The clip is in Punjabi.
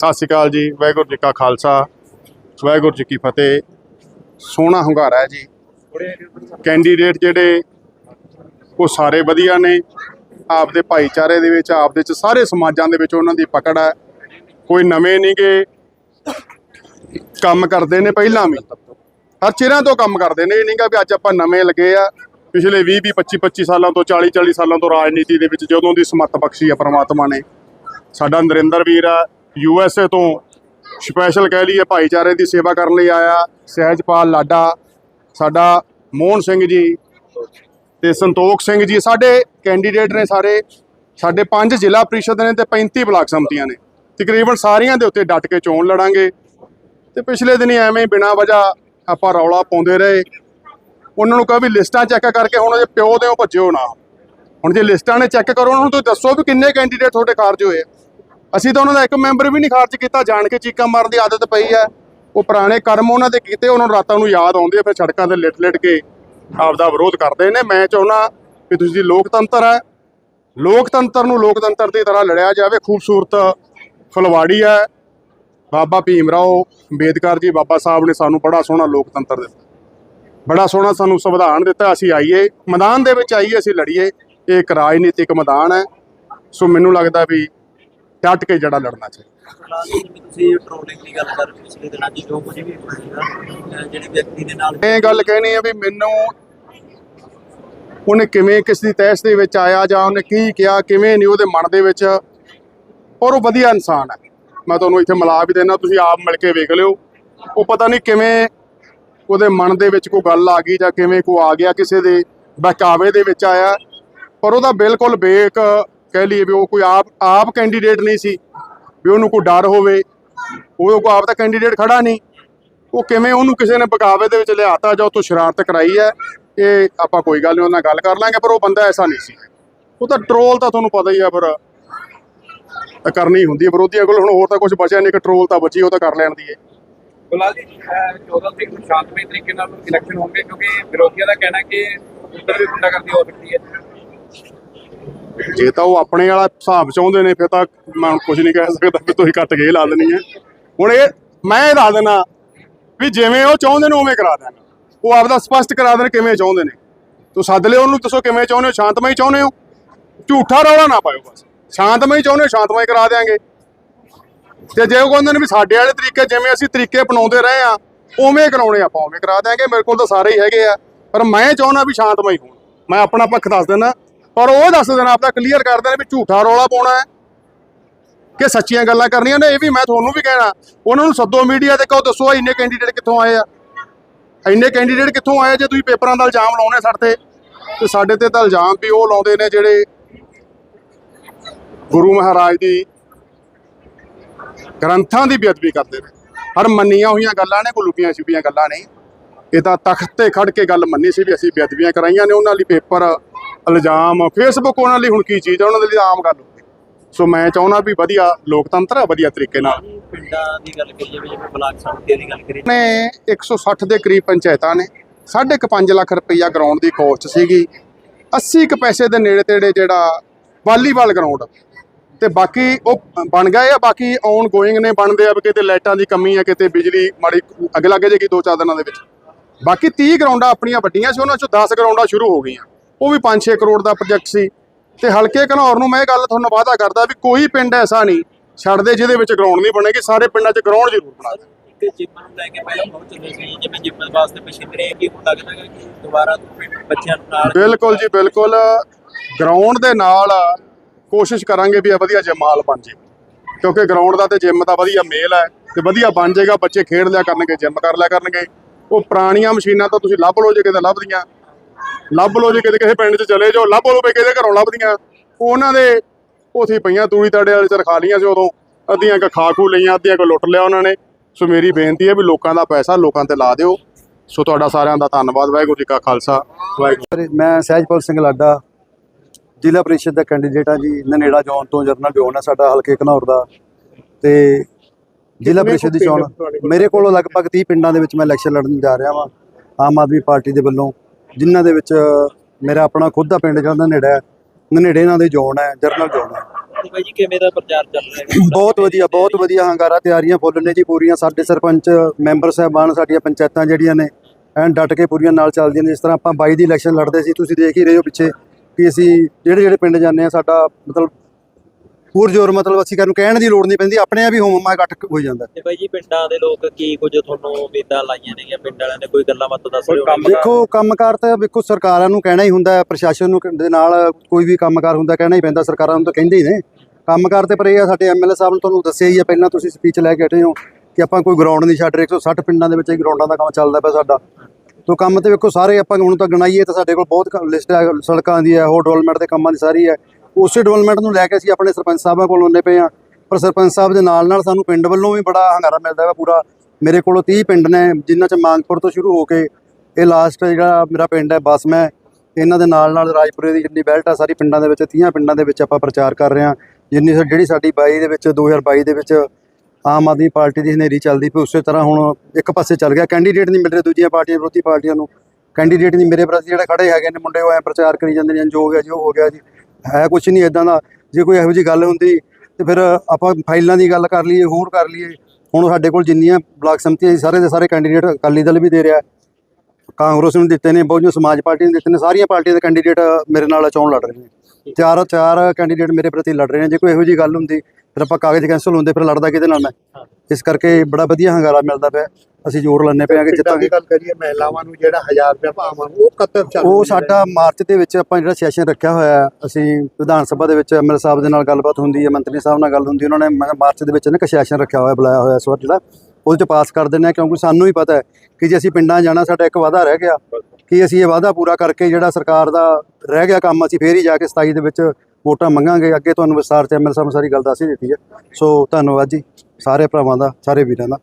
ਸਤਿ ਸ਼੍ਰੀ ਅਕਾਲ ਜੀ, ਵਾਹਿਗੁਰੂ ਜੀ ਕਾ ਖਾਲਸਾ, ਵਾਹਿਗੁਰੂ ਜੀ ਕੀ ਫਤਿਹ। ਸੋਹਣਾ ਹੁੰਗਾਰਾ ਹੈ ਜੀ। ਕੈਂਡੀਡੇਟ ਜਿਹੜੇ, ਉਹ ਸਾਰੇ ਵਧੀਆ ਨੇ। ਆਪਦੇ ਭਾਈਚਾਰੇ ਦੇ ਵਿੱਚ, ਆਪਦੇ ਚ ਸਾਰੇ ਸਮਾਜਾਂ ਦੇ ਵਿੱਚ ਉਹਨਾਂ ਦੀ ਪਕੜ ਹੈ। ਕੋਈ ਨਵੇਂ ਨਹੀਂਗੇ ਕੰਮ ਕਰਦੇ ਨੇ ਪਹਿਲਾਂ ਵੀ। ਹਰ ਚਿਰਾਂ ਤੋਂ ਕੰਮ ਕਰਦੇ ਨੇ। ਇਹ ਨਹੀਂਗਾ ਵੀ ਅੱਜ ਆਪਾਂ ਨਵੇਂ ਲੱਗੇ ਆ। ਪਿਛਲੇ 20 20 25 25 ਸਾਲਾਂ ਤੋਂ 40 40 ਸਾਲਾਂ ਤੋਂ ਰਾਜਨੀਤੀ ਦੇ ਵਿੱਚ ਜਦੋਂ ਦੀ ਸਮੱਤ ਬਖਸ਼ੀ ਆ ਪ੍ਰਮਾਤਮਾ ਨੇ। ਸਾਡਾ ਨਰਿੰਦਰ ਵੀਰ ਆ। ਯੂ ਐਸ ਏ ਤੋਂ ਸਪੈਸ਼ਲ ਕਹਿ ਲਈਏ ਭਾਈਚਾਰੇ ਦੀ ਸੇਵਾ ਕਰਨ ਲਈ ਆਇਆ, ਸਹਿਜਪਾਲ ਲਾਡਾ, ਸਾਡਾ ਮੋਹਨ ਸਿੰਘ ਜੀ ਤੇ ਸੰਤੋਖ ਸਿੰਘ ਜੀ, ਸਾਡੇ ਕੈਂਡੀਡੇਟ ਨੇ ਸਾਰੇ, ਸਾਡੇ ਪੰਜ ਜ਼ਿਲ੍ਹਾ ਪ੍ਰੀਸ਼ਦ ਨੇ ਤੇ 35 ਬਲਾਕ ਸੰਮਤੀਆਂ ਨੇ। ਤਕਰੀਬਨ ਸਾਰੀਆਂ ਦੇ ਉੱਤੇ ਡਟ ਕੇ ਚੋਣ ਲੜਾਂਗੇ। ਤੇ ਪਿਛਲੇ ਦਿਨੀ ਐਵੇਂ ਬਿਨਾਂ ਵਜ੍ਹਾ ਆਪਾਂ ਰੌਲਾ ਪਾਉਂਦੇ ਰਹੇ। ਉਹਨਾਂ ਨੂੰ ਕਹਾਂ ਵੀ ਲਿਸਟਾਂ ਚੈੱਕ ਕਰਕੇ ਹੁਣ ਜੇ ਪਿਓ ਦੇ ਭੱਜਿਓ ਨਾ। ਹੁਣ ਜੇ ਲਿਸਟਾਂ ਨੇ ਚੈੱਕ ਕਰੋ, ਉਹਨਾਂ ਨੂੰ ਤੁਸੀਂ ਦੱਸੋ ਵੀ ਕਿੰਨੇ ਕੈਂਡੀਡੇਟ ਤੁਹਾਡੇ ਕਾਰਜ ਹੋਏ ਆ। ਅਸੀਂ ਤਾਂ ਉਹਨਾਂ ਦਾ ਇੱਕ ਮੈਂਬਰ ਵੀ ਨਹੀਂ ਖਾਰਜ ਕੀਤਾ, ਜਾਣ ਕੇ ਚੀਕਾਂ ਮਾਰਨ ਦੀ ਆਦਤ ਪਈ ਹੈ। ਉਹ ਪੁਰਾਣੇ ਕਰਮ ਉਹਨਾਂ ਦੇ ਕੀਤੇ, ਉਹਨਾਂ ਨੂੰ ਰਾਤਾਂ ਨੂੰ ਯਾਦ ਆਉਂਦੇ ਆ, ਫਿਰ ਸੜਕਾਂ ਤੇ ਲਿਟ ਲਿਟ ਕੇ ਆਪਦਾ ਵਿਰੋਧ ਕਰਦੇ ਨੇ। ਮੈਂ ਚਾਹੁੰਦਾ ਵੀ ਤੁਸੀਂ ਲੋਕਤੰਤਰ ਹੈ, ਲੋਕਤੰਤਰ ਨੂੰ ਲੋਕਤੰਤਰ ਦੀ ਤਰ੍ਹਾਂ ਲੜਿਆ ਜਾਵੇ। ਖੂਬਸੂਰਤ ਫੁਲਵਾੜੀ ਹੈ। ਬਾਬਾ ਭੀਮ ਰਾਓ ਅੰਬੇਦਕਰ ਜੀ, ਬਾਬਾ ਸਾਹਿਬ ਨੇ ਸਾਨੂੰ ਬੜਾ ਸੋਹਣਾ ਲੋਕਤੰਤਰ ਦਿੱਤਾ। ਬੜਾ ਸੋਹਣਾ ਸਾਨੂੰ ਸੰਵਿਧਾਨ ਦਿੱਤਾ। ਅਸੀਂ ਆਈਏ, ਮੈਦਾਨ ਦੇ ਵਿੱਚ ਆਈਏ, ਅਸੀਂ ਲੜੀਏ। ਇਹ ਇੱਕ ਰਾਜਨੀਤਿਕ ਮੈਦਾਨ ਹੈ। ਸੋ ਮੈਨੂੰ ਲੱਗਦਾ ਵੀ ਡਟ ਕੇ ਜਿਹੜਾ ਲੜਨਾ ਚਾਹੀਦਾ। ਤੁਸੀਂ ਟ੍ਰੋਲਿੰਗ ਦੀ ਗੱਲ ਕਰ ਰਹੇ ਪਿਛਲੇ ਦਿਨਾਂ 'ਚ ਜੋ ਕੁਝ ਵੀ ਹੋਇਆ ਅਹ ਜਿਹੜੇ ਵਿਅਕਤੀ ਦੇ ਨਾਲ ਇਹ ਗੱਲ ਕਹਿਣੀ ਹੈ ਵੀ ਮੈਨੂੰ ਉਹਨੇ ਕਿਵੇਂ ਕਿਸ ਦੀ ਤਹਿਸ ਦੇ ਵਿੱਚ ਆਇਆ ਜਾਂ ਉਹਨੇ ਕੀ ਕਿਹਾ ਕਿਵੇਂ ਨਹੀਂ ਉਹਦੇ ਮਨ ਦੇ ਵਿੱਚ ਔਰ ਉਹ ਵਧੀਆ ਇਨਸਾਨ ਹੈ। ਮੈਂ ਤੁਹਾਨੂੰ ਇੱਥੇ ਮਿਲਾ ਵੀ ਦੇਣਾ ਤੁਸੀਂ ਆਪ ਮਿਲ ਕੇ ਵੇਖ ਲਿਓ। ਉਹ ਪਤਾ ਨਹੀਂ ਕਿਵੇਂ ਉਹਦੇ ਮਨ ਦੇ ਵਿੱਚ ਕੋਈ ਗੱਲ ਆ ਗਈ ਜਾਂ ਕਿਵੇਂ ਕੋ ਆ ਗਿਆ ਕਿਸੇ ਦੇ ਬਹਿਕਾਵੇ ਦੇ ਵਿੱਚ ਆਇਆ। ਪਰ ਉਹਦਾ ਬਿਲਕੁਲ ਬੇਕ ਕਹਿ ਲਈਏ ਵੀ ਉਹ ਕੋਈ ਆਪ ਆਪ ਕੈਂਡੀਡੇਟ ਨਹੀਂ ਸੀ, ਵੀ ਉਹਨੂੰ ਕੋਈ ਡਰ ਹੋਵੇ ਉਹ ਕੋ ਆਪ ਤਾਂ ਕੈਂਡੀਡੇਟ ਖੜਾ ਨਹੀਂ। ਉਹ ਕਿਵੇਂ ਉਹਨੂੰ ਕਿਸੇ ਨੇ ਬਗਾਵੇ ਦੇ ਵਿੱਚ ਲਿਆਤਾ ਜਾਂ ਉਹ ਸ਼ਰਾਰਤ ਕਰਾਈ ਹੈ, ਇਹ ਆਪਾਂ ਕੋਈ ਗੱਲ ਨਹੀਂ ਉਹਨਾਂ ਨਾਲ ਗੱਲ ਕਰ ਲਾਂਗੇ, ਪਰ ਉਹ ਬੰਦਾ ਐਸਾ ਨਹੀਂ ਸੀ। ਉਹ ਤਾਂ ਟਰੋਲ ਤਾਂ ਤੁਹਾਨੂੰ ਪਤਾ ਹੀ ਆ, ਪਰ ਕਰਨੀ ਹੁੰਦੀ ਹੈ, ਵਿਰੋਧੀਆਂ ਕੋਲ ਹੁਣ ਹੋਰ ਤਾਂ ਕੁਝ ਬਚਿਆ ਨਹੀਂ ਕਿ ਟਰੋਲ ਤਾਂ ਬਚੀ, ਉਹ ਤਾਂ ਕਰ ਲੈਣ ਦੀ ਹੈ। ਫਿਲਹਾਲ ਜੀ 14 ਤਰੀਕ ਨੂੰ ਸ਼ਾਂਤਮਈ ਤਰੀਕੇ ਨਾਲ ਇਲੈਕਸ਼ਨ ਹੋਣਗੇ, ਕਿਉਂਕਿ ਵਿਰੋਧੀਆਂ ਦਾ ਕਹਿਣਾ ਕਿ ਉੱਧਰ ਵੀ ਗੁੰਡਾਗਰਦੀ ਹੋ ਸਕਦੀ ਹੈ। ਜੇ ਤਾਂ ਉਹ ਆਪਣੇ ਵਾਲਾ ਹਿਸਾਬ ਚਾਹੁੰਦੇ ਨੇ, ਫਿਰ ਤਾਂ ਮੈਂ ਕੁਝ ਨਹੀਂ ਕਹਿ ਸਕਦਾ ਵੀ ਤੁਸੀਂ ਕੱਟ ਕੇ ਹੀ ਲਾ ਦੇਣੀ ਹੈ। ਹੁਣ ਇਹ, ਮੈਂ ਇਹ ਲਾ ਦੇਣਾ ਵੀ ਜਿਵੇਂ ਉਹ ਚਾਹੁੰਦੇ ਨੇ, ਉਵੇਂ ਕਰਾ ਦਾਂਗਾ ਉਹ ਆਪਦਾ ਸਪਸ਼ਟ ਕਰਾ ਦੇਣ ਕਿਵੇਂ ਚਾਹੁੰਦੇ ਨੇ। ਤੂੰ ਸੱਦ ਲਿਓ ਉਹਨੂੰ, ਦੱਸੋ ਕਿਵੇਂ ਚਾਹੁੰਦੇ ਹੋ, ਸ਼ਾਂਤਮਈ ਚਾਹੁੰਦੇ ਹੋ? ਝੂਠਾ ਰੌਲਾ ਨਾ ਪਾਇਓ ਬਸ। ਸ਼ਾਂਤਮਈ ਚਾਹੁੰਦੇ ਹੋ, ਸ਼ਾਂਤਮਈ ਕਰਾ ਦਿਆਂਗੇ। ਤੇ ਜੇ ਉਹ ਕਹਿੰਦੇ ਨੇ ਵੀ ਸਾਡੇ ਵਾਲੇ ਤਰੀਕੇ, ਜਿਵੇਂ ਅਸੀਂ ਤਰੀਕੇ ਅਪਣਾਉਂਦੇ ਰਹੇ ਆ ਉਵੇਂ ਕਰਾਉਣੇ ਆਪਾਂ, ਉਵੇਂ ਕਰਾ ਦਿਆਂਗੇ। ਮੇਰੇ ਕੋਲ ਤਾਂ ਸਾਰੇ ਹੀ ਹੈਗੇ ਆ। ਪਰ ਮੈਂ ਚਾਹੁੰਦਾ ਵੀ ਸ਼ਾਂਤਮਈ ਹੋਣ। ਮੈਂ ਆਪਣਾ ਪੱਖ ਦੱਸ ਦਿੰਦਾ ਪਰ ਉਹ ਦੱਸ ਦੇਣਾ ਆਪਦਾ ਕਲੀਅਰ ਕਰ ਦੇਣਾ ਵੀ ਝੂਠਾ ਰੌਲਾ ਪਾਉਣਾ ਹੈ। ਕਿ ਸੱਚੀਆਂ ਗੱਲਾਂ ਕਰਨੀਆਂ ਨੇ, ਇਹ ਵੀ ਮੈਂ ਤੁਹਾਨੂੰ ਵੀ ਕਹਿਣਾ। ਉਹਨਾਂ ਨੂੰ ਸੱਦੋ ਮੀਡੀਆ ਤੇ ਕਹੋ, ਦੱਸੋ ਇੰਨੇ ਕੈਂਡੀਡੇਟ ਕਿੱਥੋਂ ਆਏ ਆ? ਇੰਨੇ ਕੈਂਡੀਡੇਟ ਕਿੱਥੋਂ ਆਏ ਜੇ ਤੁਸੀਂ ਪੇਪਰਾਂ ਦਾ ਇਲਜ਼ਾਮ ਲਾਉਣੇ ਸਾਡੇ ਤੇ? ਤੇ ਸਾਡੇ ਤੇ ਤਾਂ ਇਲਜ਼ਾਮ ਵੀ ਉਹ ਲਾਉਂਦੇ ਨੇ ਜਿਹੜੇ ਗੁਰੂ ਮਹਾਰਾਜ ਦੀ ਗ੍ਰੰਥਾਂ ਦੀ ਬੇਅਦਬੀ ਕਰਦੇ ਨੇ। ਹਰ ਮੰਨੀਆਂ ਹੋਈਆਂ ਗੱਲਾਂ ਨੇ ਕੋਈ ਲੁਕੀਆਂ ਛੁਪੀਆਂ ਗੱਲਾਂ ਨਹੀਂ ਇਹ ਤਾਂ ਤਖਤ ਤੇ ਖੜ ਕੇ ਗੱਲ ਮੰਨੀ ਸੀ ਵੀ ਅਸੀਂ ਬੇਅਦਬੀਆਂ ਕਰਾਈਆਂ ਨੇ, ਉਹਨਾਂ ਲਈ ਪੇਪਰ ਇਲਜ਼ਾਮ ਫੇਸਬੁੱਕ ਉਹਨਾਂ ਲਈ ਹੁਣ ਕੀ ਚੀਜ਼ ਹੈ ਉਹਨਾਂ ਦੇ ਲਈ ਆਮ ਗੱਲ ਹੋ ਗਈ ਸੋ ਮੈਂ ਚਾਹੁੰਦਾ ਵੀ ਵਧੀਆ ਲੋਕਤੰਤਰ ਹੈ ਵਧੀਆ ਤਰੀਕੇ ਨਾਲ। ਪਿੰਡਾਂ ਦੀ ਗੱਲ ਕਰੀਏ ਵੀ ਜਿਵੇਂ ਬਲਾਕ ਸੰਮਤੀ ਦੀ ਗੱਲ ਕਰੀਏ। ਨੇ 160 ਦੇ ਕਰੀਬ ਪੰਚਾਇਤਾਂ ਨੇ। ਸਾਢੇ ਕੁ ਪੰਜ ਲੱਖ ਰੁਪਈਆ ਗਰਾਊਂਡ ਦੀ ਕੋਸਟ ਸੀਗੀ। 80 ਕੁ ਪੈਸੇ ਦੇ ਨੇੜੇ ਤੇੜੇ ਜਿਹੜਾ ਵਾਲੀਬਾਲ ਗਰਾਊਂਡ ਤੇ ਬਾਕੀ ਉਹ ਬਣ ਗਏ ਆ ਬਾਕੀ ਔਨ ਗੋਇੰਗ ਨੇ ਬਣਦੇ ਆ ਕਿਤੇ ਲਾਈਟਾਂ ਦੀ ਕਮੀ ਆ ਕਿਤੇ ਬਿਜਲੀ ਮਾੜੀ ਅੱਗ ਲੱਗ ਜਾਏਗੀ ਦੋ ਚਾਰ ਦਿਨਾਂ ਦੇ ਵਿੱਚ। ਬਾਕੀ 30 ਗਰਾਊਂਡਾਂ ਆਪਣੀਆਂ ਵੱਡੀਆਂ ਸੀ ਉਹਨਾਂ ਚੋਂ 10 ਗਰਾਊਂਡਾਂ ਸ਼ੁਰੂ ਹੋ ਗਈਆਂ। ਉਹ ਵੀ 5-6 ਕਰੋੜ ਦਾ ਪ੍ਰੋਜੈਕਟ ਸੀ। ਤੇ ਹਲਕੇ ਘਨੌਰ ਨੂੰ ਮੈਂ ਇਹ ਗੱਲ ਤੁਹਾਨੂੰ ਵਾਅਦਾ ਕਰਦਾ ਵੀ ਕੋਈ ਪਿੰਡ ਐਸਾ ਨਹੀਂ ਛੱਡਦੇ ਜਿਹਦੇ ਵਿੱਚ ਗਰਾਊਂਡ ਨਹੀਂ ਬਣੇਗੀ ਸਾਰੇ ਪਿੰਡਾਂ 'ਚ ਗਰਾਊਂਡ ਜ਼ਰੂਰ ਬਣਾ ਦੇ। ਇੱਕ ਜਿਮ ਨੂੰ ਲੈ ਕੇ ਪਹਿਲਾਂ ਬਹੁਤ ਚੱਲੇ ਸੀ ਜਿਵੇਂ ਜਿਮ ਵਾਸਤੇ ਮਸ਼ੀਨਰੀ ਕੀ ਹੁਣ ਲੱਗਦਾ ਹੈ ਕਿ ਦੁਬਾਰਾ ਤੋਂ ਪਿੰਡ ਬੱਚਿਆਂ ਨੂੰ ਨਾਲ ਬਿਲਕੁਲ ਜੀ ਬਿਲਕੁਲ। ਗਰਾਊਂਡ ਦੇ ਨਾਲ ਕੋਸ਼ਿਸ਼ ਕਰਾਂਗੇ ਵੀ ਇਹ ਵਧੀਆ ਜਿਮ ਹਾਲ ਬਣ ਜੇ। ਕਿਉਂਕਿ ਗਰਾਊਂਡ ਦਾ ਤੇ ਜਿਮ ਦਾ ਵਧੀਆ ਮੇਲ ਹੈ ਤੇ ਵਧੀਆ ਬਣ ਜਾਏਗਾ ਬੱਚੇ ਖੇਡ ਲਿਆ ਕਰਨਗੇ ਜਿਮ ਕਰ ਲਿਆ ਕਰਨਗੇ। ਉਹ ਪੁਰਾਣੀਆਂ ਮਸ਼ੀਨਾਂ ਤਾਂ ਤੁਸੀਂ ਲੱਭ ਲਓ ਜੇ ਕਿਤੇ ਲੱਭਦੀਆਂ। ਲੱਭ ਲਓ ਜੇ ਕਿਤੇ ਕਿਸੇ ਪਿੰਡ 'ਚ ਚਲੇ ਜਾਓ ਲੱਭ ਲਓ ਵੀ ਕਿਹਦੇ ਘਰੋਂ ਲੱਭਦੀਆਂ? ਉਹ ਉਹਨਾਂ ਦੇ ਉਥੇ ਪਈਆਂ ਤੂੜੀ ਤੜੇ ਵਾਲੇ ਚ ਰਖਾ ਲੀਆਂ ਸੀ ਉਦੋਂ। ਅੱਧੀਆਂ ਕ ਖਾ ਖੂ ਲਈਆਂ ਅੱਧੀਆਂ ਕ ਲੁੱਟ ਲਿਆ ਉਹਨਾਂ ਨੇ। ਸੋ ਮੇਰੀ ਬੇਨਤੀ ਹੈ ਵੀ ਲੋਕਾਂ ਦਾ ਪੈਸਾ ਲੋਕਾਂ ਤੇ ਲਾ ਦਿਓ। ਸੋ ਤੁਹਾਡਾ ਸਾਰਿਆਂ ਦਾ ਧੰਨਵਾਦ ਵਾਹਿਗੁਰੂ ਜੀ ਕਾ ਖਾਲਸਾ ਵਾਹਿਗੁਰੂ ਮੈਂ ਸਹਿਜਪਾਲ ਸਿੰਘ ਲਾਡਾ ਜ਼ਿਲ੍ਹਾ ਪ੍ਰੀਸ਼ਦ ਦਾ ਕੈਂਡੀਡੇਟ ਆ ਜੀ। ਨਨੇੜਾ ਜ਼ੋਨ ਤੋਂ ਜਰਨਲ ਜ਼ੋਨ ਹੈ ਸਾਡਾ ਹਲਕੇ ਘਨੌਰ ਦਾ। ਤੇ ਜ਼ਿਲ੍ਹਾ ਪ੍ਰੀਸ਼ਦ ਦੀ ਚੋਣ? ਮੇਰੇ ਕੋਲ ਲਗਭਗ 30 ਪਿੰਡਾਂ ਦੇ ਵਿੱਚ ਮੈਂ ਇਲੈਕਸ਼ਨ ਲੜਨ ਜਾ ਰਿਹਾ ਵਾਂ ਆਮ ਆਦਮੀ ਪਾਰਟੀ ਦੇ ਵੱਲੋਂ। ਜਿਨ੍ਹਾਂ ਦੇ ਵਿੱਚ ਮੇਰਾ ਆਪਣਾ ਖੁਦ ਦਾ ਪਿੰਡ ਜਿਹੜਾ ਨੇੜਾ ਹੈ ਨਨੇੜੇ ਇਹਨਾਂ ਦੇ ਜ਼ੋਨ ਹੈ ਜਰਨਲ ਜ਼ੋਨ ਹੈ। ਤੇ ਬਾਈ ਜੀ ਕਿਵੇਂ ਦਾ ਪ੍ਰਚਾਰ ਚੱਲ ਰਿਹਾ ਹੈ? ਬਹੁਤ ਵਧੀਆ ਬਹੁਤ ਵਧੀਆ ਹੰਗਾਰਾ ਤਿਆਰੀਆਂ ਫੁੱਲ ਨੇ ਜੀ ਪੂਰੀਆਂ। ਸਾਡੇ ਸਰਪੰਚ ਮੈਂਬਰ ਸਾਹਿਬਾਨ ਸਾਡੀਆਂ ਪੰਚਾਇਤਾਂ ਜਿਹੜੀਆਂ ਨੇ ਐਨ ਡਟ ਕੇ ਪੂਰੀਆਂ ਨਾਲ ਚੱਲਦੀਆਂ ਨੇ। ਜਿਸ ਤਰ੍ਹਾਂ ਆਪਾਂ 22 ਦੀ ਇਲੈਕਸ਼ਨ ਲੜਦੇ ਸੀ ਤੁਸੀਂ ਦੇਖ ਹੀ ਰਹੇ ਹੋ ਪਿੱਛੇ ਕਿ ਅਸੀਂ ਜਿਹੜੇ ਜਿਹੜੇ ਪਿੰਡ ਜਾਂਦੇ ਆ ਸਾਡਾ ਮਤਲਬ ਪੂਰਜੋਰ ਮਤਲਬ ਅਸੀਂ ਨੂੰ ਕਹਿਣ ਦੀ ਲੋੜ ਨਹੀਂ ਪੈਂਦੀ ਆਪਣੇ ਆਪ ਹੀ ਹੋਮਮਾ ਇਕੱਠ ਹੋ ਜਾਂਦਾ। ਤੇ ਬਾਈ ਜੀ ਪਿੰਡਾਂ ਦੇ ਲੋਕ ਕੀ ਕੁਝ ਤੁਹਾਨੂੰ ਉਮੀਦਾਂ ਲਾਈਆਂ ਨੇਗੀਆਂ? ਪਿੰਡ ਵਾਲਿਆਂ ਨੇ ਕੋਈ ਗੱਲਾਂ ਬਾਤਾਂ ਦੱਸ ਰਹੇ ਹੋ ਦੇਖੋ ਕੰਮਕਾਰ ਤਾਂ ਵੇਖੋ ਸਰਕਾਰਾਂ ਨੂੰ ਕਹਿਣਾ ਹੀ ਹੁੰਦਾ ਹੈ ਪ੍ਰਸ਼ਾਸਨ ਨੂੰ ਦੇ ਨਾਲ ਕੋਈ ਵੀ ਕੰਮਕਾਰ ਹੁੰਦਾ ਕਹਿਣਾ ਹੀ ਪੈਂਦਾ ਸਰਕਾਰਾਂ ਨੂੰ ਤਾਂ ਕਹਿੰਦੇ ਹੀ ਨੇ। ਕੰਮਕਾਰ ਤੇ ਪਰ ਇਹ ਆ ਸਾਡੇ ਐਮਐਲਏ ਸਾਹਿਬ ਨੇ ਤੁਹਾਨੂੰ ਦੱਸਿਆ ਹੀ ਆ ਪਹਿਲਾਂ ਤੁਸੀਂ ਸਪੀਚ ਲੈ ਕੇ ਹਟੇ ਹੋ ਕਿ ਆਪਾਂ ਕੋਈ ਗਰਾਊਂਡ ਨਹੀਂ ਛੱਡ ਰਹੇ 160 ਪਿੰਡਾਂ ਦੇ ਵਿੱਚ ਹੀ ਗਰਾਊਂਡਾਂ ਦਾ ਕੰਮ ਚੱਲਦਾ ਪਿਆ ਸਾਡਾ। ਤੋ ਕੰਮ ਤੇ ਵੇਖੋ ਸਾਰੇ ਆਪਾਂ ਹੁਣ ਤਾਂ ਗਣਾਈਏ ਤਾਂ ਸਾਡੇ ਕੋਲ ਬਹੁਤ ਲਿਸਟ ਹੈ ਸੜਕਾਂ ਦੀ ਹੈ ਹੋਰ ਡਿਵੈਲਪਮੈਂਟ ਦੇ ਕੰਮਾਂ ਦੀ ਸਾਰੀ ਹੈ ਉਸੇ ਡਿਵੈਲਪਮੈਂਟ ਨੂੰ ਲੈ ਕੇ ਅਸੀਂ ਆਪਣੇ ਸਰਪੰਚ ਸਾਹਿਬਾਂ ਕੋਲ ਆਉਂਦੇ ਪਏ ਆ ਪਰ ਸਰਪੰਚ ਸਾਹਿਬ ਦੇ ਨਾਲ ਨਾਲ ਸਾਨੂੰ ਪਿੰਡ ਵੱਲੋਂ ਵੀ ਬੜਾ ਹੰਗਾਰਾ ਮਿਲਦਾ ਹੈ ਪੂਰਾ। ਮੇਰੇ ਕੋਲੋਂ 30 ਪਿੰਡ ਨੇ, ਜਿਨ੍ਹਾਂ ਚ ਮਾਂਗਪੁਰ ਤੋਂ ਸ਼ੁਰੂ ਹੋ ਕੇ ਇਹ ਲਾਸਟ ਜਿਹੜਾ ਮੇਰਾ ਪਿੰਡ ਹੈ ਬਸ ਮੈਂ ਇਹਨਾਂ ਦੇ ਨਾਲ ਨਾਲ ਰਾਜਪੁਰੇ ਦੀ ਜਿੰਨੀ ਬੈਲਟ ਆ, ਸਾਰੀ ਪਿੰਡਾਂ ਦੇ ਵਿੱਚ 30 ਪਿੰਡਾਂ ਦੇ ਵਿੱਚ ਆਪਾਂ ਪ੍ਰਚਾਰ ਕਰ ਰਹੇ ਹਾਂ। ਜਿੰਨੀ ਸਾ- ਜਿਹੜੀ ਸਾਡੀ 22 ਦੇ ਵਿੱਚ 2022 ਦੇ ਵਿੱਚ ਆਮ ਆਦਮੀ ਪਾਰਟੀ ਦੀ ਹਨੇਰੀ ਚੱਲਦੀ ਪਈ, ਉਸੇ ਤਰ੍ਹਾਂ ਹੁਣ ਇੱਕ ਪਾਸੇ ਚੱਲ ਗਿਆ। ਕੈਂਡੀਡੇਟ ਨਹੀਂ ਮਿਲ ਰਹੇ ਦੂਜੀਆਂ ਪਾਰਟੀਆਂ, ਵਿਰੋਧੀ ਪਾਰਟੀਆਂ ਨੂੰ। ਕੈਂਡੀਡੇਟ ਨਹੀਂ ਮੇਰੇ ਪ੍ਰਤੀ ਜਿਹੜੇ ਖੜੇ ਹੈਗੇ ਨੇ, ਮੁੰਡੇ ਉਹ ਐ ਪ੍ਰਚਾਰ ਕਰੀ ਜਾਂਦੇ ਨੇ ਜੋ ਹੋ ਗਿਆ ਜੀ, ਉਹ ਹੋ ਗਿਆ ਜੀ। ਹੈ ਕੁਝ ਨਹੀਂ ਇਦਾਂ ਦਾ। ਜੇ ਕੋਈ ਇਹੋ ਜੀ ਗੱਲ ਹੁੰਦੀ ਤੇ ਫਿਰ ਆਪਾਂ ਫਾਈਲਾਂ ਦੀ ਗੱਲ ਕਰ ਲਈਏ, ਹੋਰ ਕਰ ਲਈਏ। ਹੁਣ ਸਾਡੇ ਕੋਲ ਜਿੰਨੀਆਂ ਬਲਾਕ ਸੰਮਤੀਆਂ ਸਾਰੇ ਦੇ ਸਾਰੇ ਕੈਂਡੀਡੇਟ ਅਕਾਲੀ ਦਲ ਵੀ ਦੇ ਰਿਹਾ। ਕਾਂਗਰਸ ਨੂੰ ਦਿੱਤੇ ਨੇ, ਬਹੁਜਨ ਸਮਾਜ ਪਾਰਟੀ ਨੂੰ ਦਿੱਤੇ ਨੇ, ਸਾਰੀਆਂ ਪਾਰਟੀਆਂ ਦੇ ਕੈਂਡੀਡੇਟ ਮੇਰੇ ਨਾਲ ਚੋਣ ਲੜ ਰਹੇ ਨੇ। ਚਾਰ ਚਾਰ ਕੈਂਡੀਡੇਟ ਮੇਰੇ ਪ੍ਰਤੀ ਲੜ ਰਹੇ ਨੇ। ਜੇ ਕੋਈ ਇਹੋ ਜੀ ਗੱਲ ਹੁੰਦੀ ਫਿਰ ਆਪਾਂ ਕਾਗਜ਼ ਕੈਂਸਲ ਹੁੰਦੇ ਫਿਰ ਲੜਦਾ ਕਿਹਦੇ ਨਾਲ ਮੈਂ? ਇਸ ਕਰਕੇ ਬੜਾ ਵਧੀਆ ਹੰਗਾਰਾ ਮਿਲਦਾ ਪਿਆ। ਅਸੀਂ ਜ਼ੋਰ ਲਾਉਂਦੇ ਪਏ ਆ ਕਿ ਜਿੱਤਾਂ ਜਿੱਤਾਂਗੇ। ਦੀ ਗੱਲ ਕਰੀਏ ਮਹਿਲਾਵਾਂ ਨੂੰ ਜਿਹੜਾ 1000 ਰੁਪਏ ਭਾਵਾਂ ਨੂੰ ਉਹ ਕਤਰ ਚੱਲ ਉਹ ਸਾਡਾ ਮਾਰਚ ਦੇ ਵਿੱਚ ਆਪਾਂ ਜਿਹੜਾ ਸੈਸ਼ਨ ਰੱਖਿਆ ਹੋਇਆ ਹੈ, ਅਸੀਂ ਵਿਧਾਨ ਸਭਾ ਦੇ ਵਿੱਚ ਐਮਐਲ ਸਾਹਿਬ ਦੇ ਨਾਲ ਗੱਲਬਾਤ ਹੁੰਦੀ ਹੈ ਮੰਤਰੀ ਸਾਹਿਬ ਨਾਲ ਗੱਲ ਹੁੰਦੀ ਹੈ, ਉਹਨਾਂ ਨੇ ਮ- ਮਾਰਚ ਦੇ ਵਿੱਚ ਨਾ ਇੱਕ ਸੈਸ਼ਨ ਰੱਖਿਆ ਹੋਇਆ ਬੁਲਾਇਆ ਹੋਇਆ ਇਸ ਵਾਰ ਜਿਹੜਾ ਉਹਦੇ ਚ ਪਾਸ ਕਰ ਦਿੰਦੇ ਆ ਕਿਉਂਕਿ ਸਾਨੂੰ ਹੀ ਪਤਾ ਹੈ ਕਿ ਜੇ ਅਸੀਂ ਪਿੰਡਾਂ ਜਾਣਾ ਸਾਡਾ ਇੱਕ ਵਾਅਦਾ ਰਹਿ ਗਿਆ। ਕਿ ਅਸੀਂ ਇਹ ਵਾਅਦਾ ਪੂਰਾ ਕਰਕੇ ਜਿਹੜਾ ਸਰਕਾਰ ਦਾ ਰਹਿ ਗਿਆ ਕੰਮ ਅਸੀਂ ਫੇਰ ਹੀ ਜਾ ਕੇ 27 ਦੇ ਵਿੱਚ ਵੋਟਾਂ ਮੰਗਾਂਗੇ, ਅੱਗੇ ਤੁਹਾਨੂੰ ਵਿਸਤਾਰ ਚ ਐਮਐਲ ਸਾਹਿਬ ਨੇ ਸਾਰੀ ਗੱਲ ਦੱਸ ਹੀ ਦਿੱਤੀ ਹੈ। ਸੋ ਧੰਨਵਾਦ ਜੀ, ਸਾਰੇ ਭਰਾਵਾਂ ਦਾ, ਸਾਰੇ ਵੀਰਾਂ ਦਾ।